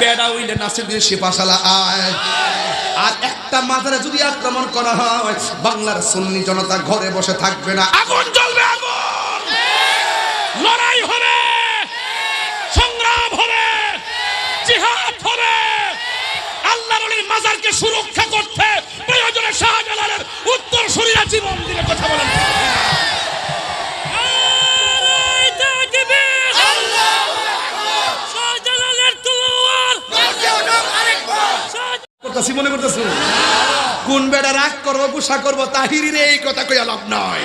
বেড়া উইলে নাসির দিয়ে সিপাশালা আয়। আর একটা মাথারে যদি আক্রমণ করা হয়, বাংলার সুন্নি জনতা ঘরে বসে থাকবে না। আগুন জ্বলবে, আগুন! লড়াই হবে, সংগ্রাম হবে, জিহাদ হবে। আল্লাহর ওলির মাজারকে সুরক্ষা করতে প্রয়োজনে শাহজালালের উত্তর সরিয়া জীবন দিলে কথা বলেন। শাহ- মনে করতেছি? কোন বেড়া রাগ করব গুসা করব তাহিরিরে এই কথা কই লাভ নয়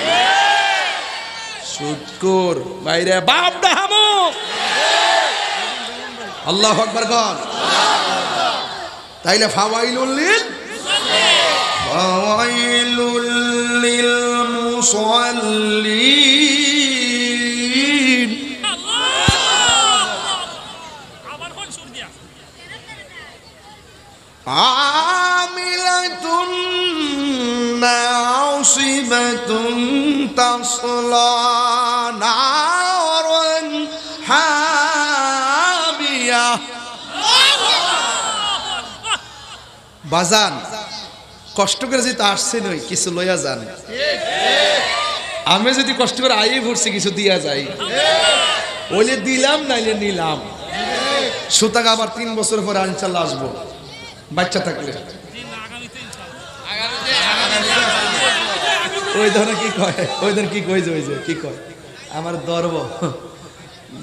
সুৎকুর বাইরে বাপ ডাহামো। আল্লাহ আকবার গন তাইলে ফাওয়াইলুল লিল। ফাওয়াইলুল লিল মুসাল্লিন আবার হন সুর দিয়া عاملة ناصبة تصلى نارا حامية বাজান কষ্ট করে যেতে আসছে নই কিছু লইয়া যান আমি যদি কষ্ট করে আইয়ে পড়ছি কিছু দিয়া যাই ওইলে দিলাম নাইলে নিলাম সুতাগ আবার তিন বছর পরে আনচাল্লা আসবো বাচ্চা থাকলে। ওই ধরনের কি কয়? ওই ধরনের কি কই যে ওই যে কি কয়? আমার দর্ব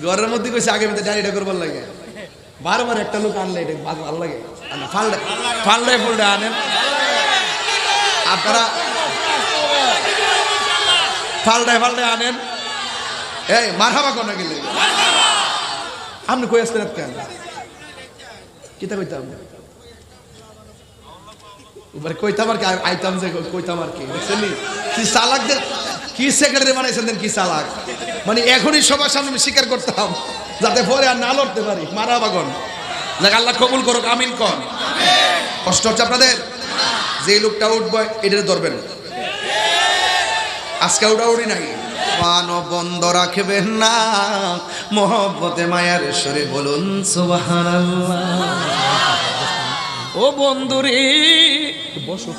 ঘরের মধ্যে কইছে আগে মধ্যে ডাইরিটা করবার লাগে। বারবার একটা লোক আনলে এটা ভালো লাগে। না, ফালডে ফালডে ফুলডে আনেন। আপনারা ফালডায় ফালডায় আনেন। এই মারহাবা কোন গেলে। আপনি কই আসতেন কেন কিতা কইতাম? এবার কইতাম আর কি? আই- আইতাম যে কইতাম আর কি? দেখছেন কি চালাকদের কি সেক্রেটারি বানাইছেন দেন কি চালাক? মানে এখনই সবার সামনে আমি স্বীকার করতাম, যাতে পরে আর না লড়তে পারি। মারা বাগন। যাক, আল্লাহ কবুল করুক, আমিন কন। কষ্ট হচ্ছে আপনাদের? যে লোকটা উঠবে এটা ধরবেন। আজকে উড়াউড়ি নাই। পান বন্ধ রাখবেন না। মোহব্বতে মায়ার সরে বলুন, সুবহানাল্লাহ। ও বন্ধুরে, বসো।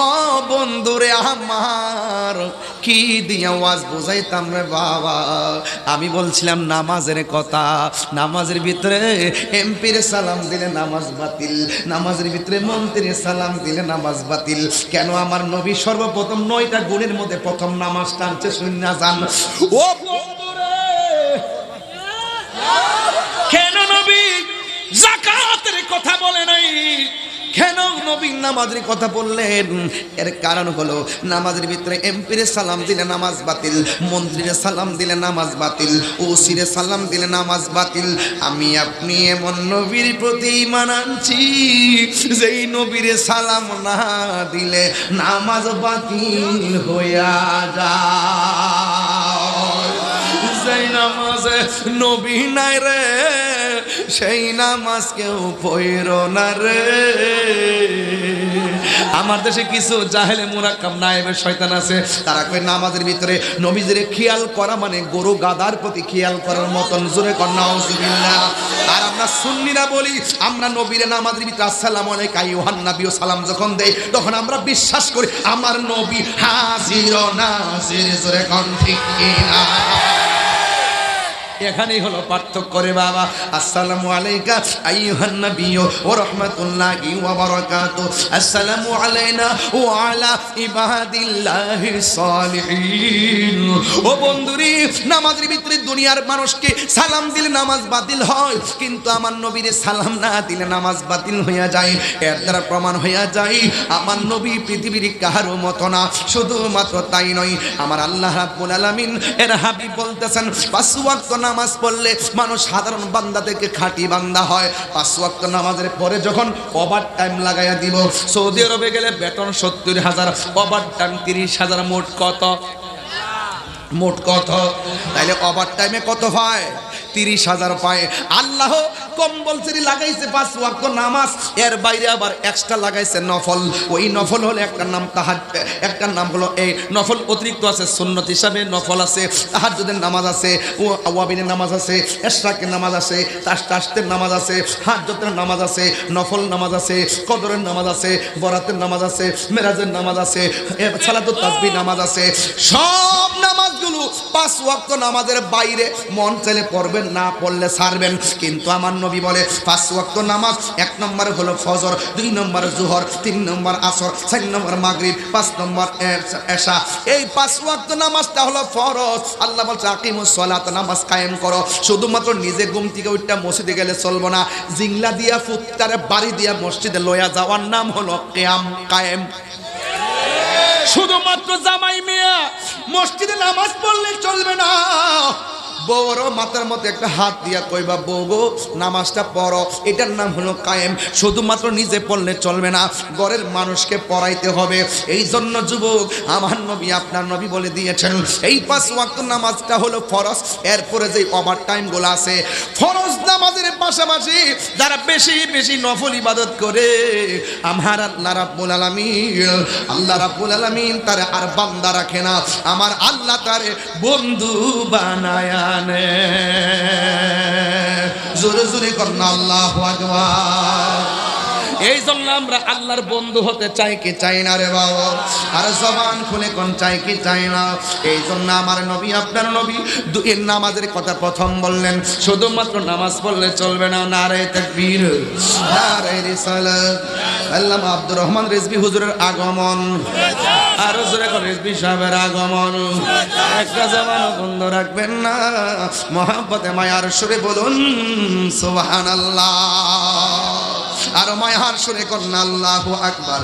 ও বন্ধুরে আমার, কি দিয়া ওয়াজ বোঝাইতাম রে বাবা? আমি বলছিলাম, নামাজের কথা। নামাজের ভিতরে এমপির সালাম দিলে নামাজ বাতিল। নামাজের ভিতরে মন্ত্রীর সালাম দিলে নামাজ বাতিল। কেন আমার নবী সর্বপ্রথম নয়টা গুণের মধ্যে প্রথম নামাজ টানছে শূন্য যান ও বন্ধুরে কেন নবী জাকাতের কথা বলে নাই। কেন নবী নামাজের কথা বললেন? এর কারণ হলো, নামাজের ভিতরে এমপির সালাম দিলে নামাজ বাতিল, মন্ত্রীর সালাম দিলে নামাজ বাতিল, ওসিরে সালাম দিলে নামাজ বাতিল। আমি আপনি এমন নবীর প্রতি মানাচ্ছি যেই নবীর সালাম না দিলে নামাজ বাতিল হইয়া যায়। নামাজে নবী নাই রে সেই নামাজ কেউ পইর না রে। আমার দেশে কিছু জাহেলে মুরাক্কাম নায়েবের শয়তান আছে। তারা কই নামাজের ভিতরে নবীদের খেয়াল করা মানে গরু গাদার প্রতি খেয়াল করার মতন। জোরে কন্যা আর আমরা সুন্নিরা বলি, আমরা নবীর নামাজের ভিতরে আসসালামু আলাইকা ইউহান নবী ও সালাম যখন দেই, তখন আমরা বিশ্বাস করি, আমার নবী হাজির নাজির। জোরে কন ঠিক কিনা? এখানেই হলো পার্থক্য করে বাবা। আসসালামু আলাইকা আইয়ুহান নবিয়্যু ওয়া রাহমাতুল্লাহি ওয়া বারাকাতু। আসসালামু আলাইনা ওয়া আলা ইবাদিল্লাহিস সালিহিন। ও বন্ধুরি, নামাজের ভিতরে দুনিয়ার মানুষকে সালাম দিলে নামাজ বাতিল হয়, কিন্তু আমার নবীর সালাম না দিলে নামাজ বাতিল হইয়া যায়, এর দ্বারা প্রমাণ হইয়া যায়, আমার নবী পৃথিবীর কাহারও মতো না, শুধুমাত্র তাই নয়, আমার আল্লাহ রাব্বুল আলামিন এর হাবিব বলতেছেন, পাঁচ ওয়াক্ত নামাজ পড়লে মানুষ সাধারণ বান্দা থেকে খাঁটি বান্দা হয়। পাঁচ ওয়াক্ত নামাজের পরে যখন ওভার টাইম লাগাইয়া দিব, সৌদি আরবে গেলে বেতন সত্তর হাজার, ওভার টাইম তিরিশ হাজার, মোট কত? মোট কত? তাইলে ওভার টাইমে কত হয় তিরিশ হাজার পায়। আল্লাহ কম্বলসরি লাগাইছে পাঁচ ওয়াক্ত নামাজ, এর বাইরে আবার এক্সট্রা লাগাইছে নফল। ওই নফল হলো একটা নাম তাহার একটা নাম হলো এই নফল অতিরিক্ত আছে সুন্নত হিসাবে নফল আছে, তাহাজ্জুদের নামাজ আছে, ও আওয়াবিনের নামাজ আছে, এশরাকের নামাজ আছে তাস্তের নামাজ আছে, হাজ্জতের নামাজ আছে, নফল নামাজ আছে, কদরের নামাজ আছে, বরাতের নামাজ আছে, মেরাজের নামাজ আছে সালাতুত তাসবিহ নামাজ আছে। সব নামাজগুলো পাঁচ ওয়াক্ত নামাজের বাইরে মন চাইলে পড়বেন, না পড়লে ছাড়বেন। কিন্তু আমার নবী বলে, পাঁচ ওয়াক্ত নামাজ, এক নম্বর হলো ফজর, দুই নম্বর জোহর, তিন নম্বর আসর, চার নম্বর মাগরিব, পাঁচ নম্বর এশা। এই পাঁচ ওয়াক্ত নামাজটা হলো ফরজ। আল্লাহ বলছে, আকিমুস সালাত, নামাজ কায়েম করো। শুধুমাত্র নিজে ঘুম থেকে উঠটা মসজিদে গেলে চলবো না। জিংলা দিয়া ফুত্তারে বাড়ি দিয়া মসজিদে লয়া যাওয়ার নাম হলো কেয়াম, কায়েম। শুধুমাত্র জামাই মেয়া, মসজিদে নামাজ পড়লে চলবে না। বউর মাথার মধ্যে একটা হাত দিয়া কইবা বউ গো, নামাজটা পড়ো। এটার নাম হলো কায়েম। শুধুমাত্র নিজে পড়লে চলবে না, ঘরের মানুষকে পড়াইতে হবে। এই জন্য যুবক, আমার নবী আপনার নবী বলে দিয়েছেন, এই পাঁচ ওয়াক্ত নামাজটা হলো ফরজ। এরপরে যে ওভার টাইমগুলো আছে, ফরজ নামাজের পাশাপাশি যারা বেশি বেশি নফল ইবাদত করে, আমার আল্লাহ রাব্বুল আলামিন, আল্লাহ রাব্বুল আলামিন তার আর বান্দা রাখে না। আমার আল্লাহ তারে বন্ধু বানায় জোরে জোরে করেন আল্লাহ আকবার। এই জন্য আমরা আল্লাহর বন্ধু হতে চাই কি চাই না রে বাবা? আর জবান খুলে কোন চাই কি চাই না? এই জন্য আমার নবী, আপনার নবী দুই নামাজের কথা প্রথম বললেন। শুধুমাত্র নামাজ পড়লে চলবে না। নারে তাকবীর নারে রিসালাত। আল্লামা আব্দুর রহমান রিজভী হুজুরের আগমন। আর জোরে করে রিজভী সাহেবের আগমন। একটা জবানও বন্ধ রাখবেন না। মহাব্বতে মায়ার সুরে বলুন, সুবহানাল্লাহ। আর মায়ার সুরে কন্যা, আল্লাহ আকবার।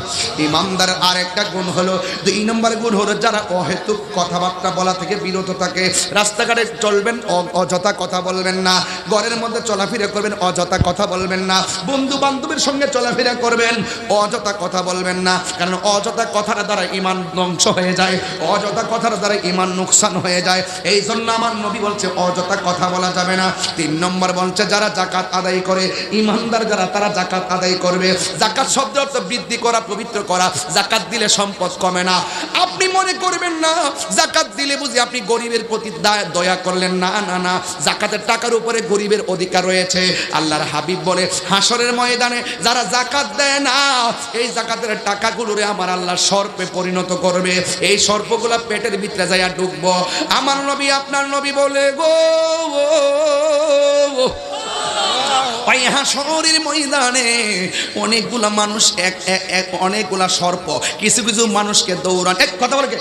ইমামদার আরেকটা গুণ হলো, দুই নম্বর গুণ হলো যারা অহেতুক কথাবার্তা বলা থেকে বিরত থাকে। রাস্তাঘাটে চলবেন অযথা কথা বলবেন না। ঘরের মধ্যে চলাফেরা করবেন, অযথা কথা বলবেন না। বন্ধু বান্ধবের সঙ্গে চলাফেরা করবেন, অযথা কথা বলবেন না। কারণ অযথা কথার দ্বারা ইমান ধ্বংস হয়ে যায়, অযথা কথার দ্বারা ইমান নোকসান হয়ে যায়। এই জন্য আমার নবী বলছে, অযথা কথা বলা যাবে না। তিন নম্বর বলছে, যারা জাকাত আদায় করে, ইমানদার যারা, তারা জাকাত আদায় করবে। জাকাত শব্দ অর্থ বৃদ্ধি করা, পবিত্র করা। জাকাত দিলে সম্পদ কমে না। আপনি মনে করবেন না জাকাত দিলে বুঝি আপনি গরিবের প্রতি দয়া করলেন। না না না। জাকাতের টাকার উপরে গরিবের অধিকার রয়েছে। আল্লাহর হাবিব বলে, হাসরের ময়দানে যারা জাকাত দেয় না, এই জাকাতের টাকাগুলোরে আমার আল্লাহ সর্পে পরিণত করবে। এই সর্পগুলা পেটের ভিতরে যাইয়া ঢুকবো আমার নবী, আপনার নবী বলে গো। পাইহা শহরের ময়দানে অনেকগুলা মানুষ, এক এক অনেকগুলা সর্প, কিছু কিছু মানুষকে দৌড়ান। এক কথা বলে।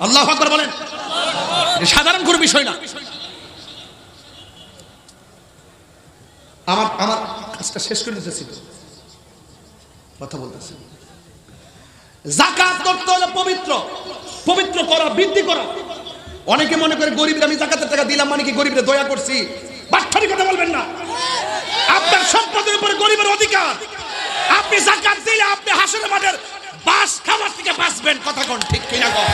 আল্লাহ বলেন। সাধারণ কোনো বিষয় না। আমার আমার কাজটা শেষ করে দিতেছি। কথা বলতেছি। জাকাত করতে হলে পবিত্র। পবিত্র করা, বৃদ্ধি করা। অনেকে মনে করে গরিবের আমি জাকাতের টাকা দিলাম মানে কি গরিবের দয়া করছি? বাটখারি কথা বলবেন না। আপনার সম্পদের উপরে গরিবের অধিকার। আপনি জাকাত দিলে আপনি হাসনের মাঠের বাস খাবার থেকে বাঁচবেন, কথা কোন ঠিক কিনা কন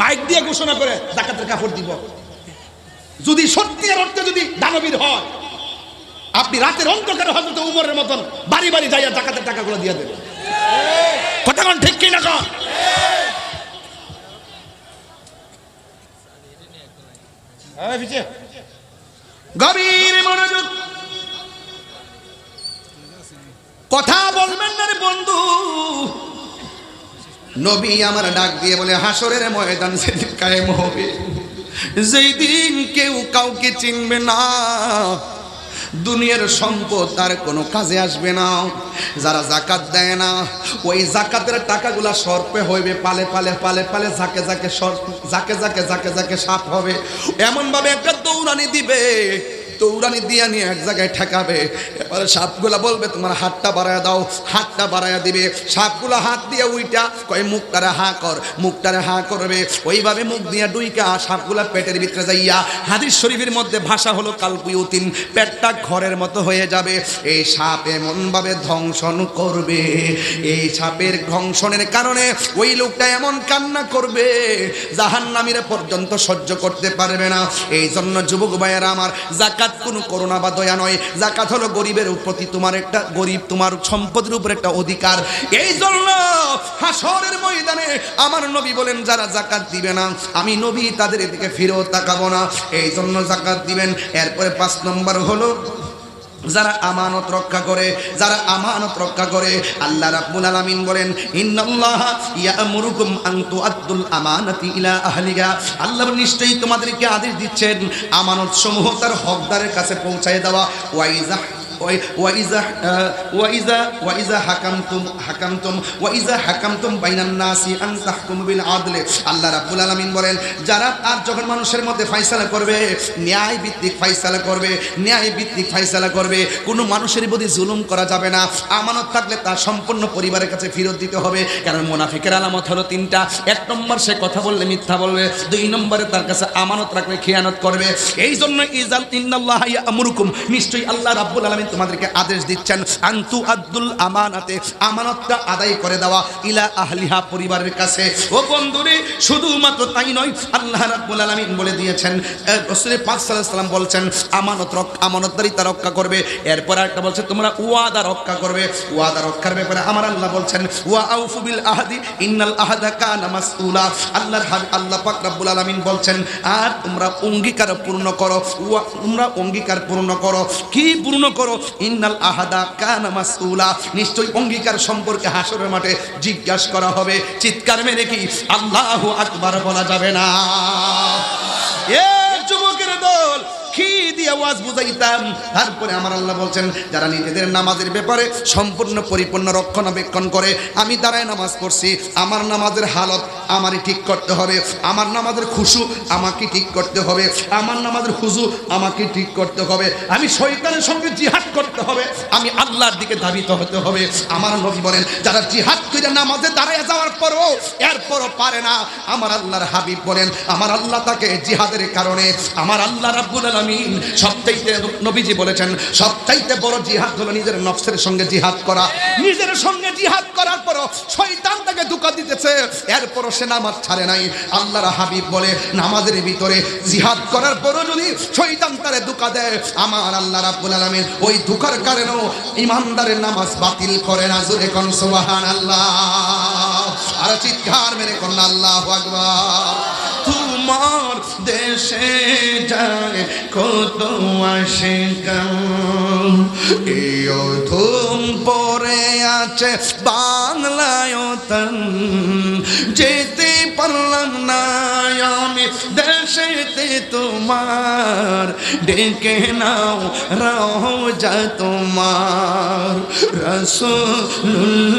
মাইক দিয়ে ঘোষণা করে জাকাতের কাপড় দিব। যদি সত্যিকার অর্থে যদি দানবীর হয়, আপনি রাতের অন্ধকারে হজরত উমরের মতন বাড়ি বাড়ি যাইয়া জাকাতের টাকাগুলো দিয়ে দেবেন। কথা কোন ঠিক কিনা কন গভীর মনোযোগ। কথা বলবেন না রে বন্ধু। নবী আমার ডাক দিয়ে বলে, হাসরের ময়দান সেদিন কায়েম হবে। যেই দিন কেউ কাউকে চিনবে না। দুনিয়ার সম্পদ তার কোনো কাজে আসবে না। যারা জাকাত দেয় না, ওই জাকাতের টাকাগুলা সর্পে হইবে, পালে পালে পালে পালে ঝাঁকে ঝাঁকে সর্প ঝাঁকে ঝাঁকে ঝাঁকে ঝাঁকে সাপ হবে। এমনভাবে একটা দৌড়ানি দিবে। দৌড়ানি দিয়ে নিয়ে এক জায়গায় ঠেকাবে। এবারে সাপগুলা বলবে, তোমার হাতটা বাড়ায় দাও, হাতটা বাড়ায় দিবে। সাপগুলা হাত দিয়ে উইটা, কয়, মুখটারে হা কর, মুখটারে হা করবে। ওইভাবে মুখ দিয়ে ডুইকা সাপগুলা পেটের ভিতরে যাইয়া হাদিস শরীফের মধ্যে ভাষা হলো কালপুয়ুতিন পেটটা ঘরের মতো হয়ে যাবে। এই সাপ এমনভাবে ধ্বংসন করবে। এই সাপের ধ্বংসনের কারণে ওই লোকটা এমন কান্না করবে, জাহান্নামীরা পর্যন্ত সহ্য করতে পারবে না। এই জন্য যুবক ভাইয়েরা আমার জাকাত কোনো করোনা বা দয়া নয়। জাকাত হলো গরিবের প্রতি তোমার একটা গরিব, তোমার সম্পদের উপর একটা অধিকার। এই জন্য হাসরের ময়দানে আমার নবী বলেন, যারা জাকাত দিবে না, আমি নবী তাদের এদিকে ফিরেও তাকাবো না। এই জন্য জাকাত দিবেন। এরপরে পাঁচ নম্বর হলো যারা আমানত রক্ষা করে, যারা আমানত রক্ষা করে, আল্লাহ রাব্বুল আলামিন বলেন, ইন্নাল্লাহ ইয়ামুরুকুম আন তুআদ্দুল আমানাতি ইলা আহলিহা। আল্লাহ নিশ্চয়ই তোমাদেরকে আদেশ দিচ্ছেন আমানত সমূহ তার হকদারের কাছে পৌঁছায় দেওয়া। ওয়াইজা ওয়াই- ওয়াইজা মানুষের প্রতি জুলুম করা যাবে না। আমানত থাকলে তার সম্পূর্ণ পরিবারের কাছে ফেরত দিতে হবে। কারণ মোনাফিকের আলামত হলো তিনটা। এক নম্বর, সে কথা বললে মিথ্যা বলবে। দুই নম্বরে, তার কাছে আমানত রাখলে খেয়ানত করবে। এই জন্য ইজাল ইন্নাল্লাহ ইয়ামুরুকুম। নিশ্চয়ই আল্লাহ রাব্বুল আলামিন তোমাদেরকে আদেশ দিচ্ছেন, আনতু আব্দুল আমানাতে আমানতটা আদায় করে দেওয়া ইলা আহলিহা পরিবারের কাছে। ও বন্ধুরে, শুধুমাত্র তাই নয়, আল্লাহ রাব্বুল আলামিন বলে দিয়েছেন রাসূল পাক সাল্লাল্লাহু আলাইহি সাল্লাম বলছেন, আমানত আমানতদারিতা রক্ষা করবে। এরপর একটা বলছে, তোমরা ওয়াদা রক্ষা করবে। ওয়াদা রক্ষার ব্যাপারে আমার আল্লাহ বলছেন, ওয়া আউফু বিল আহদি, ইন্নাল আহদা কানা মাসউলা। আল্লাহর হাবিব আল্লাহ পাক রব্বুল আলামিন বলছেন, আর তোমরা অঙ্গীকার পূর্ণ করো। তোমরা অঙ্গীকার পূর্ণ করো। কি পূর্ণ করো? ইন্নাল আহাদা কানা মাসউলা। নিশ্চয়ই অঙ্গীকার সম্পর্কে হাসরের মাঠে জিজ্ঞাসা করা হবে। চিৎকার মেরে কি আল্লাহু আকবার বলা যাবে না? এ যুবকের দল কি দিয়ে আওয়াজ বুঝাইতাম। তারপরে আমার আল্লাহ বলছেন, যারা নিজেদের নামাজের ব্যাপারে সম্পূর্ণ পরিপূর্ণ রক্ষণাবেক্ষণ করে, আমি দাঁড়ায় নামাজ পড়ছি। আমার নামাজের হালত আমারই ঠিক করতে হবে। আমার নামাজের খুশু আমাকে ঠিক করতে হবে। আমার নামাজের খুশু আমাকে ঠিক করতে হবে। আমি শয়তানের সঙ্গে জিহাদ করতে হবে। আমি আল্লাহর দিকে ধাবিত হতে হবে। আমার নবী বলেন, যারা জিহাদ করে নামাজে দাঁড়ায় যাওয়ার পরও, এরপরও পারে না। আমার আল্লাহর হাবিব বলেন, আমার আল্লাহ তাকে জিহাদের কারণে, আমার আল্লাহ রাব্বুল আলামিন সবচাইতে নবীজি বলেছেন, সবচাইতে বড় জিহাদ হলো নিজের নফসের সঙ্গে জিহাদ করা। নিজের সঙ্গে জিহাদ করার পরও শয়তান তাকে দুঃখ দিতেছে। এরপরও সে নামাজ ছাড়ে নাই। আল্লাহর হাবিব বলে, নামাজের ভিতরে জিহাদ করার পরও যদি শয়তান তারে দুঃখা দেয়, আমার আল্লাহ রাব্বুল আলামিন ওই দুঃখার কারণেও ইমানদারের নামাজ বাতিল করে না। জোরে কোন, সুবহানাল্লাহ। আর চিৎকার মেরে কোন, আল্লাহু আকবার। তোমার দেশে যায় কত আসে গান ধুম পরে আছে বাংলায় তন যেতে পারলাম না। দেশেতে তোমার ডেকে নাও রোজা তোমার রসুল্লাহ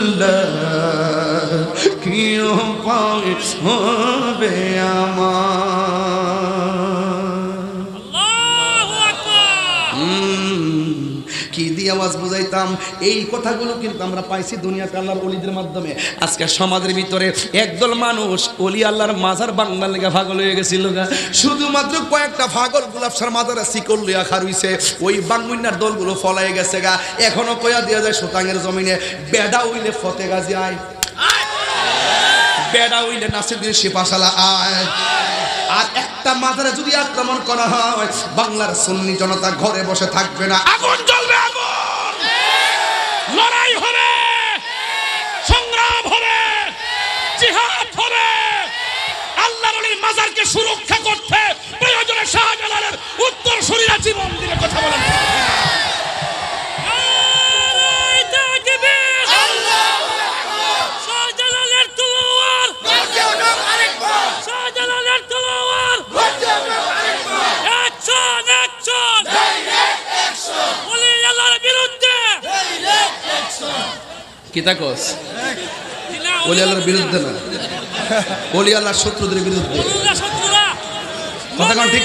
কি উপায় হবে আমার আল্লাহু আকবার হুম, কি দিয়ে আওয়াজ বুঝাইতাম। এই কথাগুলো কিন্তু আমরা পাইছি দুনিয়াতে আল্লাহর অলিদের মাধ্যমে। আজকে সমাজের ভিতরে একদল মানুষ অলি আল্লাহর মাজার বাংলার লেগে ভাগল হয়ে গেছিল। শুধুমাত্র কয়েকটা ভাগল গুলাবসার মাজারে শিকল লিয়া খারুইছে ওই বাংমুন্নার দলগুলো ফলাই গেছে গা। এখনও কয়া দিয়া যায় সুতাঙের জমিনে, বেডা উইলে ফতে গাজি আয় বেডা উইলে নাসির দিয়ে শিপাশালা আয়। আর একটা মাথারে যদি আক্রমণ করা হয়, বাংলার সুন্নি জনতা ঘরে বসে থাকবে না। আগুন জ্বলবে, আগুন লড়াই হবে, সংগ্রাম হবে, জিহাদ হবে। আল্লাহর মাজারকে সুরক্ষা করতে প্রয়োজনে শাহজালালের উত্তর শরীরা জীবন দিলে কথা বলেন নারায়ে তাকবীর! শাহজালালের তলোয়ার শাহজালালের তলোয়ার অ্যাকশন অ্যাকশন ওলি আল্লাহর বিরুদ্ধে কি তাকস ওলি আল্লাহর বিরুদ্ধে না। আল্লাহর শত্রুদের বিরুদ্ধে। কথা কোন? ঠিক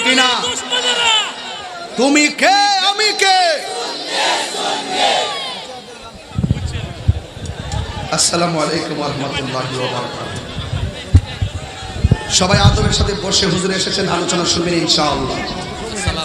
তুমি কে? আমি কে? আসসালামু আলাইকুম রহমতুল্লাহি সবাই আদরের সাথে বসে হুজুরে এসেছেন, আলোচনা শুনবেন ইনশাআল্লাহ।